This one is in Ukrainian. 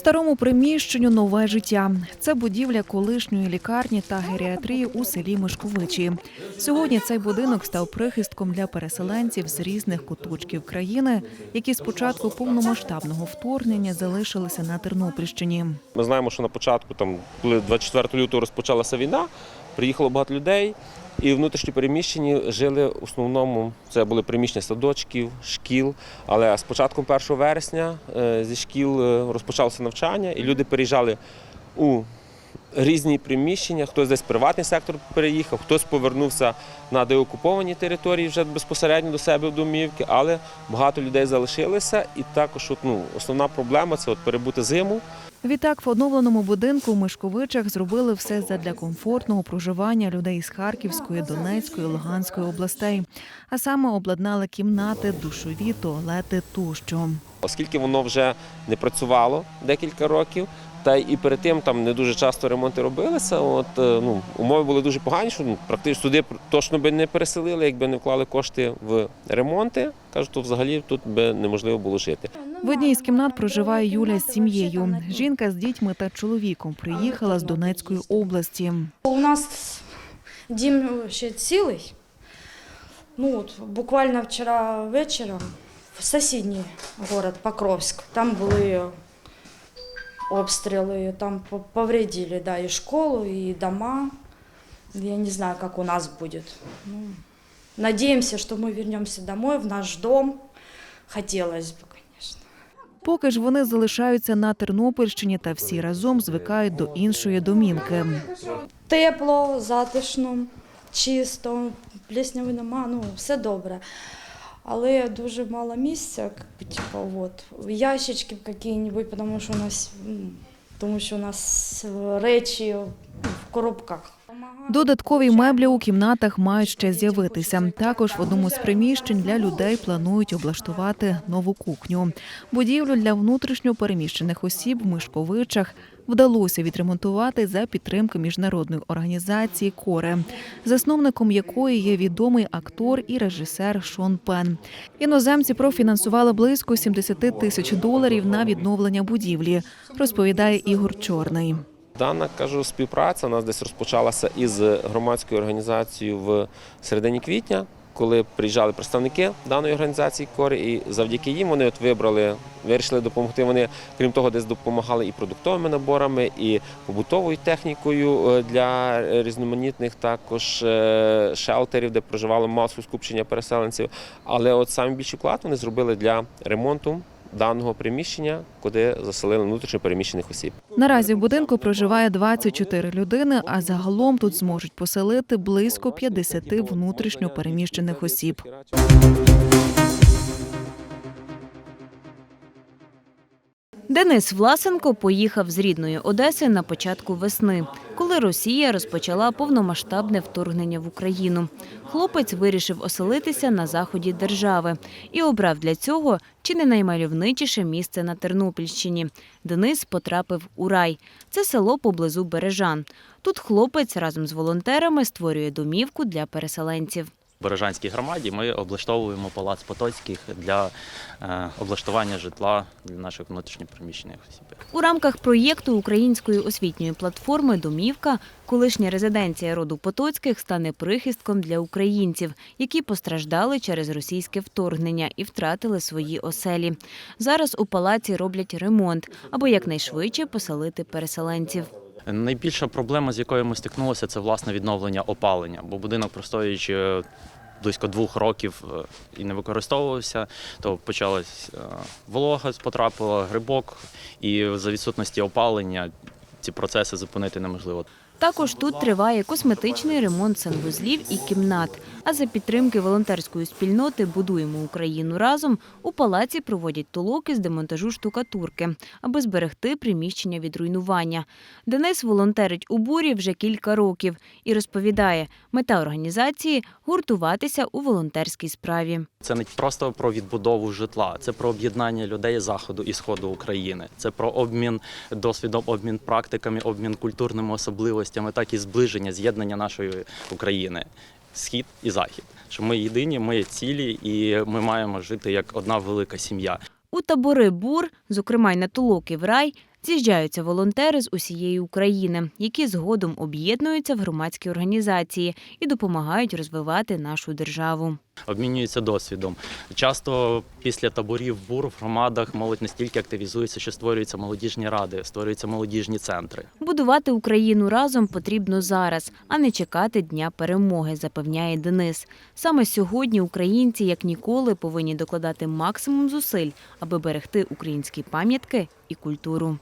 Старому приміщенню нове життя. Це будівля колишньої лікарні та геріатрії у селі Мишковичі. Сьогодні цей будинок став прихистком для переселенців з різних куточків країни, які з початку повномасштабного вторгнення залишилися на Тернопільщині. Ми знаємо, що на початку, там, коли 24 лютого розпочалася війна, приїхало багато людей, і внутрішні переміщені жили в основному. Це були приміщення садочків, шкіл. Але з початком 1 вересня е, зі шкіл е, розпочалося навчання, і люди переїжджали у різні приміщення. Хтось десь в приватний сектор переїхав, хтось повернувся на деокуповані території вже безпосередньо до себе в домівки, але багато людей залишилися. І також от, ну, основна проблема це от перебути зиму. Відтак, в оновленому будинку в Мишковичах зробили все задля комфортного проживання людей з Харківської, Донецької, Луганської областей, а саме обладнали кімнати, душові, туалети тощо. оскільки воно вже не працювало декілька років. Та й і перед тим там не дуже часто ремонти робилися. От е, ну умови були дуже погані, що ну, практично туди точно би не переселили, якби не вклали кошти в ремонти. Кажуть, то взагалі тут би неможливо було жити. В одній з кімнат проживає Юля з сім'єю. Жінка з дітьми та чоловіком приїхала з Донецької області. У нас дім ще цілий. Ну, от, буквально вчора вечором в сусідній город Покровськ. Там були обстріли, там по- повредили да, і школу, і дома. Я не знаю, как у нас будет. Ну, надеемся, что мы вернемся домой, в наш дом. Хотелось бы, конечно. Поки ж вони залишаються на Тернопільщині та всі разом звикають до іншої домівки. Тепло, затишно, чисто, плісняви нема, ну все добре. Але дуже мало місця, як типу, от, ящички які-небудь, тому що у нас, тому що у нас е, речі коробках. Додаткові меблі у кімнатах мають ще з'явитися. Також в одному з приміщень для людей планують облаштувати нову кухню. Будівлю для внутрішньо переміщених осіб в Мишковичах вдалося відремонтувати за підтримки міжнародної організації Коре, засновником якої є відомий актор і режисер Шон Пен. Іноземці профінансували близько 70 тисяч доларів на відновлення будівлі, розповідає Ігор Чорний. Дана кажу, співпраця у нас десь розпочалася із громадською організацією в середині квітня, коли приїжджали представники даної організації Кори, і завдяки їм вони от вибрали, вирішили допомогти. Вони, крім того, десь допомагали і продуктовими наборами, і побутовою технікою е, для різноманітних також е, шелтерів, де проживало масове скупчення переселенців. Але от саме більший вклад вони зробили для ремонту даного приміщення, куди заселили внутрішньо переміщених осіб. Наразі в будинку проживає 24 людини, а загалом тут зможуть поселити близько 50 внутрішньо переміщених осіб. Денис Власенко поїхав з рідної Одеси на початку весни, коли Росія розпочала повномасштабне вторгнення в Україну. Хлопець вирішив оселитися на заході держави і обрав для цього чи не наймальовничіше місце на Тернопільщині. Денис потрапив у рай. Це село поблизу Бережан. Тут хлопець разом з волонтерами створює домівку для переселенців. Бережанській громаді ми облаштовуємо палац Потоцьких для е, облаштування житла для наших внутрішньопереміщених осіб. У рамках проєкту української освітньої платформи Домівка колишня резиденція роду Потоцьких стане прихистком для українців, які постраждали через російське вторгнення і втратили свої оселі. Зараз у палаці роблять ремонт, аби якнайшвидше поселити переселенців. Найбільша проблема, з якою ми стикнулися, це власне відновлення опалення, бо будинок, простоюючи е, близько двох років е, і не використовувався, то почалась е, волога, потрапила грибок, і за відсутності опалення ці процеси зупинити неможливо. Також тут триває косметичний ремонт санвузлів і кімнат. А за підтримки волонтерської спільноти Будуємо Україну разом у палаці проводять толоки з демонтажу штукатурки, аби зберегти приміщення від руйнування. Денис волонтерить у бурі вже кілька років і розповідає, мета організації гуртуватися у волонтерській справі. Це не просто про відбудову житла, це про об'єднання людей заходу і сходу України. Це про обмін досвідом, обмін практиками, обмін культурними особливостями, так і зближення, з'єднання нашої України, схід і захід. Що ми єдині, ми цілі, і ми маємо жити як одна велика сім'я. У табори бур, зокрема й на толоки в рай, З'їжджаються волонтери з усієї України, які згодом об'єднуються в громадські організації і допомагають розвивати нашу державу. Обмінюються досвідом. Часто після таборів бур в громадах молодь настільки активізується, що створюються молодіжні ради, створюються молодіжні центри. Будувати Україну разом потрібно зараз, а не чекати дня перемоги, запевняє Денис. Саме сьогодні українці, як ніколи, повинні докладати максимум зусиль, аби берегти українські пам'ятки і культуру.